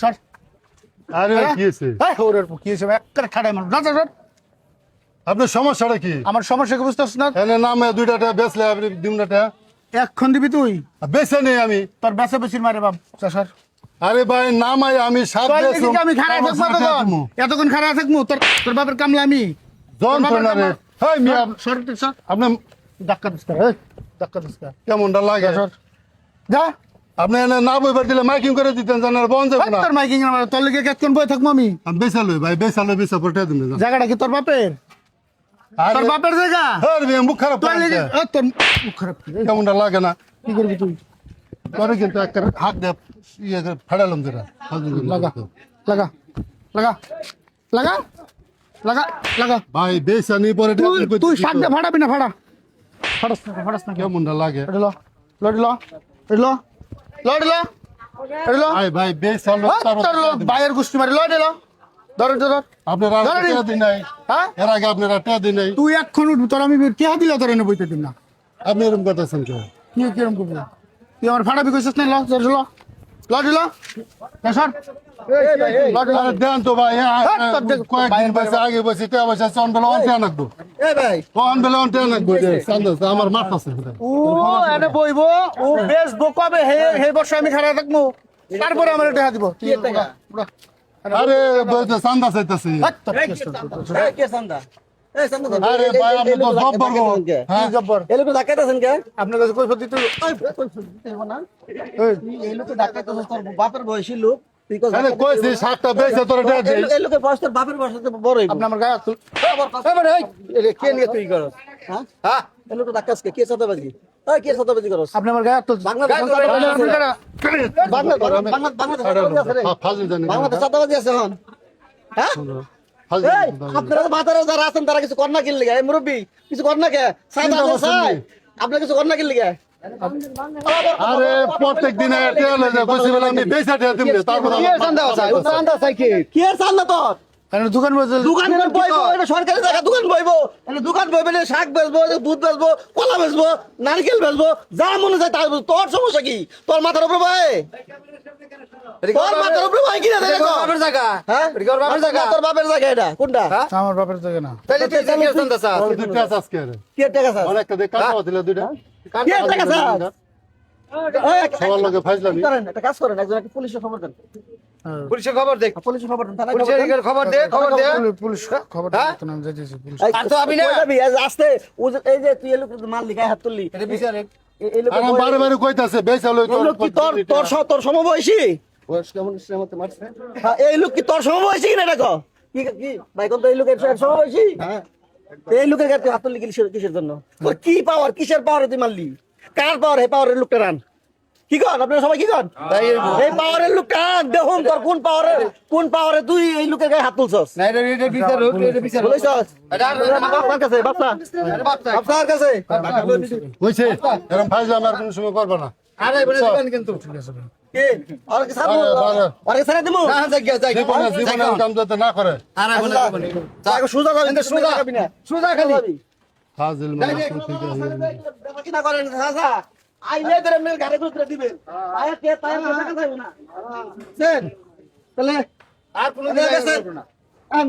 সর। আরে হ্যাঁ? কি হয়েছে? এই, ওর ওর কি হয়েছে একটা ঠাড়াই মানুষ না সর। আপনার সমস্যাটা কি? আমার সমস্যা কি বুঝতে পারছিস না? এনে নামে দুইটা টাকা বেচলে আপনি দিমটা টাকা এক্ষণ দিবি তুই? বেচে নেই আমি। তোর বেসা বেশির মারে বাপ। যা সর। আরে ভাই নামাই আমি সাত তোর বেচুম, দিকে আমি খারাপ আমার থাকব সাথে এতক্ষণ। এতক্ষণ খারাপ থাকব। তোর তোর বাপের কামলা আমি। যন্ত্রণা রে। হাই মিয়া। সর তুই সর। আপনার ধাক্কা দিস না, এই, ধাক্কা দিস না। কেমনটা লাগে? যা, সর। যা। আপনি না বইবার দিলে মাইকিং করে দিতেন জানার বন্ধ যাবে না। তোর মাইকিং আমার তোর লিগে কেতক্ষণ বই থাকব আমি? আমি বেচালো ভাই বেচালো বেচা পড়তে দিন জায়গাটা কি তোর বাপের? তোর বাপের জায়গা? আরে মিয়া, মুখ খারাপ তোর লিগে তোর মুখ খারাপ? কেমনটা লাগে না? কি করবি তুই? পরে কিন্তু একটা হাত দিয়ে ইয়ে ফাড়ালাম যেটা লাগা লাগা লাগা লাগা লাগা লাগা। ভাই বেচা নি পরে তুই আপনি কইতে তুই কি শাক দিয়ে ফাড়াবি না ফাড়া। ফাড়াস না ফাড়াস না কেমনটা লাগে? ল ল ল ল। ভাই গুষ্টি মারি ধর ধর। আপনারা দিন নাই। হ্যাঁ? এর আগে আপনারা দিন নাই। তুই তোর আমি কে দিলে তোর এনে বইতে দিন না। আপনি এরকম কথা শুনছো কি করবি তুই আমার ফাটা বিকাশ না ল ধর ল। লডি ল। সর। লডি ল। আরে দেন তো ভাই হ্যাঁ, হ্যাঁ, তোর দেখ- কয়েকদিন বসে আগে বসে টেয়া বসে চন বেলা on Teya নাকবো। On Bela on টেয়া নাকবো যে সান্দাস আমার ও এনে বইবো ও বেশ বকাবে হে হে আমি খারাপ থাকব তারপরে আমার টাকা দিব? আরে সান্দাস আরে ভাই আপনি তো হ্যাঁ কি? জব্বর এই লোক ডাকাইতেছেন কে? আপনার কাছে কই দিতে এই এই লোক ডাকাইতেছ তোর বাপের বয়সী লোক। আরে কইছি সাতটা বেচে তোর টেয়া দিই এই লোকের বয়স তোর বাপের বয়স তো বড় আপনি আমার গায়ে তুল। এবারে এই কে নিয়ে তুই করস? হ্যাঁ? হ্যাঁ? এই লোক ডাকাস কে কে সাদাবাজি এই কে সাদাবাজি করস? আপনি আমার গায়ে তুল বাংলাদেশ আছে। হন হ্যাঁ? আপনারা মাথারে যারা আছেন তারা কিছু কর না কিনলে এই মুরব্বী কিছু কর না কে আপনারা কিছু কর না কিনলে কে আরে প্রত্যেক দিনে টেয়া লয়ে যায় কইছি আমি বেচা টেয়া দিম তারপর কি চান্দা আছে? ও চান্দা আছে কি? কি চান্দা তোর? কারণ দোকান বসে দোকান বইবো এটা সরকারি জায়গা দোকান বইবো এটা দোকান বইবে না শাক বেচবো দুধ বেচবো কলা বেচবো নারকেল বেচবো যা মনে যায় তাই। তোর সমস্যা কি? তোর মাথার উপরে ভাই তোর মাথার উপরে ভাই কিনা দেখো বাপের জায়গা? হ্যাঁ? বাপের জায়গা। তোর বাপের জায়গা এটা। কোনটা? আমার বাপের না। তাহলে তুই কি আজকে। টাকা অনেকটা দেখ কাটা দিলে দুইটা? কি টাকা সবার লগে ফাইজলামি? করেন একটা কাজ করেন একজন একটা পুলিশের খবর দেন। পুলিশের খবর দেখ। পুলিশের খবর দেন থানায় পুলিশের খবর দে খবর দে। পুলিশ- পুলিশ খবর হ্যাঁ? দিতে যাইতেছি পুলিশ এই, আর তো আমি না। কই যাবি? এই যে আস্তে এই যে তুই এই মাল লিখায় হাত তুললি। এটা বিচার এই- এই লোকের আর বয়স- বারে বারে কইতাছে বেচা লই এই লোক কি তোর তোর স- তোর সমবয়সী? বয়স কেমন শ্রীমতে মারছে? হ্যাঁ, এই লোক কি তোর সমবয়সী কিনা দেখো কি কি ভাই কোন তো এই লোকের সমবয়সী? হ্যাঁ। এই লোকের তুই হাত তুললি কিসের কিসের জন্য? কি পাওয়ার কিসের পাওয়ারে তুই মারলি? কার পাওয়ার এই পাওয়ারের লোকটা রান। কি কর আপনারা সবাই কি কর এই পাওয়ারের লোক কান দেখুন তোর কোন পাওয়ারে কোন পাওয়ারে তুই এই লোকের গায়ে হাত তুলছস? না এটা এটা বিচার হোক এটা বিচার হোক। বাপসার কাছে? বাপসা বাপসার কাছে? কইছে এরকম ফাইজলামি আর কোনো সময় করবে না। আরে বলে দিবেন কিন্তু। কে? আর কি সারবো? আরে, আরে। আর কি সারা দিমু? না জায়গা জায়গা জীবনে জীবনে কাম যাতে না করে। আরে বলে দিবেন আগে সোজা যাবি সোজা সুজা খালি। ফাজিল মানে কোথেকে হইল? কি না করেন সাজা আইলে ধরে মেল ঘরে ঘুরে দিবে। আয়া কে তাই না টাকা যাবে না। তাহলে আর কোনো আন